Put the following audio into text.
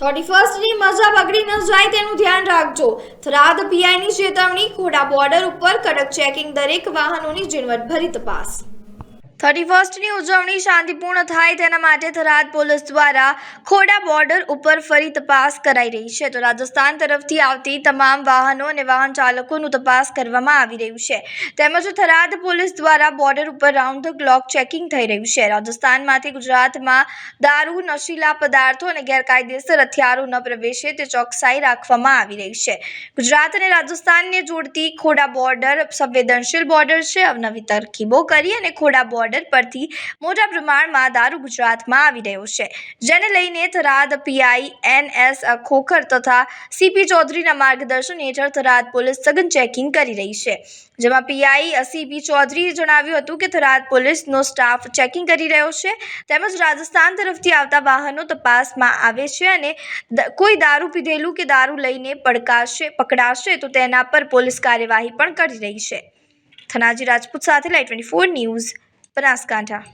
Thirty ફર્સ્ટની મજા બગડી ન જાય તેનું ધ્યાન રાખજો. થરાદ પીઆઈની ચેતવણી ખોડા બોર્ડર ઉપર કડક ચેકિંગ દરેક વાહનોની ઝીણવટભરી તપાસ. થર્ટી ફર્સ્ટની ઉજવણી શાંતિપૂર્ણ થાય તેના માટે થરાદ પોલીસ દ્વારા ખોડા બોર્ડર ઉપર ફરી તપાસ કરાઈ રહી છે. તો રાજસ્થાન તરફથી આવતી તમામ વાહનો અને વાહન ચાલકોનું તપાસ કરવામાં આવી રહ્યું છે. તેમજ થરાદ પોલીસ દ્વારા બોર્ડર ઉપર રાઉન્ડ ધ ક્લોક ચેકિંગ થઈ રહ્યું છે. રાજસ્થાનમાંથી ગુજરાતમાં દારૂ, નશીલા પદાર્થો અને ગેરકાયદેસર હથિયારો ન પ્રવેશે તે ચોકસાઈ રાખવામાં આવી રહી છે. ગુજરાત અને રાજસ્થાનને જોડતી ખોડા બોર્ડર સંવેદનશીલ બોર્ડર છે. અવનવી તરકીબો કરી અને ખોડા બોર્ડર પરથી મોટા પ્રમાણમાં દારૂ ગુજરાતમાં આવી રહ્યો છે. જેને લઈને Tharad PI N S Khokhar તથા સીપી ચૌધરીના માર્ગદર્શન હેઠળ થરાદ પોલીસ સઘન ચેકિંગ કરી રહી છે. જેમાં પીઆઈ સીપી ચૌધરીએ જણાવ્યું હતું કે થરાદ પોલીસનો સ્ટાફ ચેકિંગ કરી રહ્યો છે. તેમજ રાજસ્થાન તરફથી આવતા વાહનો તપાસમાં આવે છે અને કોઈ દારૂ પીધેલું કે દારૂ લઈને પડકાશે પકડાશે તો તેના પર પોલીસ કાર્યવાહી પણ કરી રહી છે. થનાજી રાજપૂત સાથે લાઈ ટ્વેન્ટી ફોર ન્યૂઝ બનાસકાંઠા.